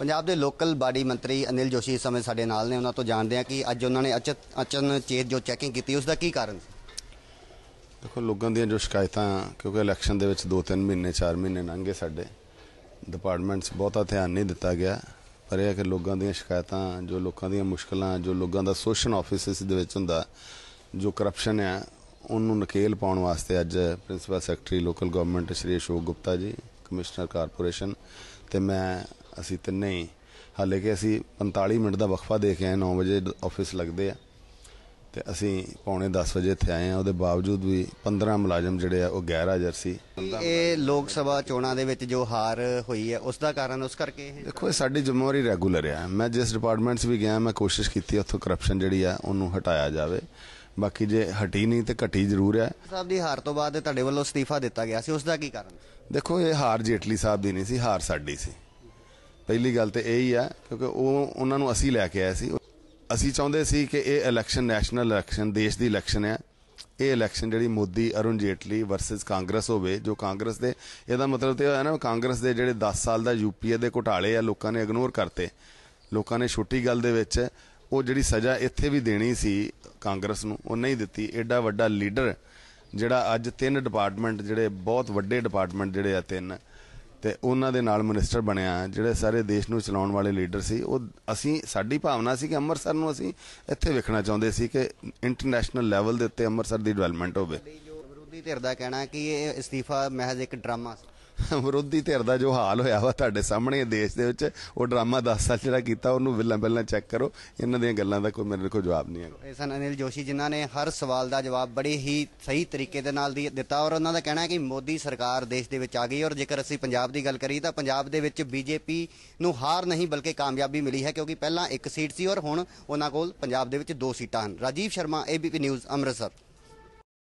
ਪੰਜਾਬ ਦੇ local body ਮੰਤਰੀ ਅਨਿਲ ਜੋਸ਼ੀ ਇਸ ਸਮੇਂ ਸਾਡੇ ਨਾਲ ਨੇ। ਉਹਨਾਂ ਤੋਂ ਜਾਣਦੇ ਆ ਕਿ ਅੱਜ ਉਹਨਾਂ ਨੇ ਅਚਨ ਅਚਨ ਚੇਤ ਜੋ ਚੈਕਿੰਗ ਕੀਤੀ ਉਸ ਦਾ ਕੀ ਕਾਰਨ ਦੇਖੋ, ਲੋਕਾਂ ਦੀਆਂ ਜੋ ਸ਼ਿਕਾਇਤਾਂ, ਕਿਉਂਕਿ ਇਲੈਕਸ਼ਨ ਦੇ ਵਿੱਚ 2-3 ਮਹੀਨੇ 4 ਮਹੀਨੇ ਲੰਘੇ ਸਾਡੇ ਡਿਪਾਰਟਮੈਂਟਸ ਬਹੁਤਾ ਧਿਆਨ ਨਹੀਂ ਦਿੱਤਾ ਗਿਆ। ਪਰ ਇਹ ਹੈ ਕਿ ਲੋਕਾਂ ਦੀਆਂ ਸ਼ਿਕਾਇਤਾਂ, ਜੋ ਲੋਕਾਂ ਦੀਆਂ ਮੁਸ਼ਕਲਾਂ, ਜੋ ਲੋਕਾਂ ਦਾ ਸੋਸ਼ਲ ਆਫਿਸਿਸ ਦੇ ਵਿੱਚ ਹੁੰਦਾ, ਜੋ ਕਰਪਸ਼ਨ ਹੈ ਉਹਨੂੰ ਨਕੇਲ ਪਾਉਣ ਵਾਸਤੇ ਅੱਜ principal secretary local government Shri Ashok Gupta ji commissioner corporation ਤੇ ਮੈਂ ਅਸੀਂ ਤਿੰਨੇ ਹੀ। ਹਾਲੇ ਕਿ ਅਸੀਂ 45 ਮਿੰਟ ਦਾ ਵਕਫਾ ਦੇ ਕੇ ਆਏ 9 ਵਜੇ ਆਫਿਸ ਲੱਗਦੇ ਆ। ਤੇ ਅਸੀਂ ਪੌਣੇ 10 ਵਜੇ ਇੱਥੇ ਆਏ ਆ। ਉਹਦੇ ਬਾਵਜੂਦ ਵੀ 15 ਮੁਲਾਜ਼ਮ ਜਿਹੜੇ ਆ ਉਹ ਗੈਰ ਹਾਜ਼ਰ ਸੀ। ਇਹ ਲੋਕ ਸਭਾ ਚੋਣਾਂ ਦੇ ਵਿੱਚ ਜੋ ਹਾਰ ਹੋਈ ਹੈ ਉਸ ਦਾ ਕਾਰਨ ਉਸ ਕਰਕੇ ਇਹ ਦੇਖੋ ਇਹ ਸਾਡੀ ਜ਼ਿੰਮੇਵਾਰੀ ਰੈਗੂਲਰ ਆ। ਮੈਂ ਜਿਸ ਡਿਪਾਰਟਮੈਂਟਸ ਵੀ ਗਿਆ ਮੈਂ ਕੋਸ਼ਿਸ਼ ਕੀਤੀ ਉੱਥੋਂ ਕਰਪਸ਼ਨ ਜਿਹੜੀ ਆ ਉਹਨੂੰ ਹਟਾਇਆ ਜਾਵੇ। ਬਾਕੀ ਜੇ ਹਟੀ ਨਹੀਂ ਤੇ ਘਟੀ ਜ਼ਰੂਰ ਹੈ ਸਾਹਿਬ ਦੀ ਹਾਰ ਤੋਂ ਬਾਅਦ ਤੁਹਾਡੇ ਵੱਲੋਂ ਅਸਤੀਫਾ ਦਿੱਤਾ ਗਿਆ ਸੀ ਉਸ ਦਾ ਕੀ ਕਾਰਨ? ਦੇਖੋ ਇਹ ਹਾਰ ਜੇਟਲੀ ਸਾਹਿਬ ਦੀ ਨਹੀਂ ਸੀ ਹਾਰ ਸਾਡੀ ਸੀ। ਪਹਿਲੀ ਗੱਲ ਤੇ ਇਹ ਹੀ ਆ, ਕਿਉਂਕਿ ਉਹ ਉਹਨਾਂ ਨੂੰ ਅਸੀਂ ਲੈ ਕੇ ਆਏ ਸੀ। ਅਸੀਂ ਚਾਹੁੰਦੇ ਸੀ ਕਿ ਇਹ ਇਲੈਕਸ਼ਨ ਨੈਸ਼ਨਲ ਇਲੈਕਸ਼ਨ ਦੇਸ਼ ਦੀ ਇਲੈਕਸ਼ਨ ਹੈ ਇਹ ਇਲੈਕਸ਼ਨ ਜਿਹੜੀ ਮੋਦੀ, ਅਰੁਣ ਜੇਟਲੀ ਵਰਸਸ ਕਾਂਗਰਸ ਹੋਵੇ, ਜੋ ਕਾਂਗਰਸ ਦੇ, ਇਹਦਾ ਮਤਲਬ ਤੇ ਇਹ ਹੋਇਆ ਨਾ, ਕਾਂਗਰਸ ਦੇ ਜਿਹੜੇ 10 ਸਾਲ ਦਾ ਯੂਪੀਏ ਦੇ ਘੁਟਾਲੇ ਆ, ਲੋਕਾਂ ਨੇ ਇਗਨੋਰ ਕਰਤੇ। ਲੋਕਾਂ ਨੇ ਛੋਟੀ ਗੱਲ ਦੇ ਵਿੱਚ ਉਹ ਜਿਹੜੀ ਸਜ਼ਾ ਇੱਥੇ ਵੀ ਦੇਣੀ ਸੀ ਕਾਂਗਰਸ ਨੂੰ, ਉਹ ਨਹੀਂ ਦਿੱਤੀ। ਐਡਾ ਵੱਡਾ ਲੀਡਰ ਜਿਹੜਾ ਅੱਜ ਤਿੰਨ ਡਿਪਾਰਟਮੈਂਟ ਜਿਹੜੇ ਬਹੁਤ ਵੱਡੇ ਡਿਪਾਰਟਮੈਂਟ ਜਿਹੜੇ ਆ ਤਿੰਨ ਤੇ ਉਹਨਾਂ ਦੇ ਨਾਲ ਮਿਨਿਸਟਰ ਬਣਿਆ ਜਿਹੜੇ ਸਾਰੇ ਦੇਸ਼ ਨੂੰ ਚਲਾਉਣ ਵਾਲੇ ਲੀਡਰ ਸੀ, ਉਹ ਅਸੀਂ, ਸਾਡੀ ਭਾਵਨਾ ਸੀ ਕਿ ਅੰਮ੍ਰਿਤਸਰ ਨੂੰ ਅਸੀਂ ਇੱਥੇ ਵੇਖਣਾ ਚਾਹੁੰਦੇ ਸੀ ਕਿ ਇੰਟਰਨੈਸ਼ਨਲ ਲੈਵਲ ਦੇ ਉੱਤੇ ਅੰਮ੍ਰਿਤਸਰ ਦੀ ਡਿਵੈਲਪਮੈਂਟ ਹੋਵੇ। ਵਿਰੋਧੀ ਧਿਰ ਦਾ ਕਹਿਣਾ ਕਿ ਇਹ ਅਸਤੀਫਾ ਮਹਿਜ਼ ਇੱਕ ਡਰਾਮਾ ਸੀ। ਵਿਰੋਧੀ ਧਿਰ ਦਾ ਜੋ ਹਾਲ ਹੋਇਆ ਵਾ ਤੁਹਾਡੇ ਸਾਹਮਣੇ ਦੇਸ਼ ਦੇ ਵਿੱਚ, ਉਹ ਡਰਾਮਾ 10 ਸਾਲ ਜਿਹੜਾ ਕੀਤਾ, ਉਹਨੂੰ ਵਿਲਾਂ ਪਹਿਲਾਂ ਚੈੱਕ ਕਰੋ। ਇਹਨਾਂ ਦੀਆਂ ਗੱਲਾਂ ਦਾ ਕੋਈ ਮੇਰੇ ਕੋਲ ਜਵਾਬ ਨਹੀਂ ਹੈਗਾ। ਇਹ ਸਨ ਅਨਿਲ ਜੋਸ਼ੀ, ਜਿਨ੍ਹਾਂ ਨੇ ਹਰ ਸਵਾਲ ਦਾ ਜਵਾਬ ਬੜੇ ਹੀ ਸਹੀ ਤਰੀਕੇ ਦੇ ਨਾਲ ਦੀ ਦਿੱਤਾ ਔਰ ਉਹਨਾਂ ਦਾ ਕਹਿਣਾ ਹੈ ਕਿ ਮੋਦੀ ਸਰਕਾਰ ਦੇਸ਼ ਦੇ ਵਿੱਚ ਆ ਗਈ ਔਰ ਜੇਕਰ ਅਸੀਂ ਪੰਜਾਬ ਦੀ ਗੱਲ ਕਰੀਏ ਤਾਂ ਪੰਜਾਬ ਦੇ ਵਿੱਚ ਬੀਜੇਪੀ ਨੂੰ ਹਾਰ ਨਹੀਂ, ਬਲਕਿ ਕਾਮਯਾਬੀ ਮਿਲੀ ਹੈ, ਕਿਉਂਕਿ ਪਹਿਲਾਂ ਇੱਕ ਸੀਟ ਸੀ ਔਰ ਹੁਣ ਉਹਨਾਂ ਕੋਲ ਪੰਜਾਬ ਦੇ ਵਿੱਚ ਦੋ ਸੀਟਾਂ ਹਨ। Rajeev Sharma ABP news Amritsar.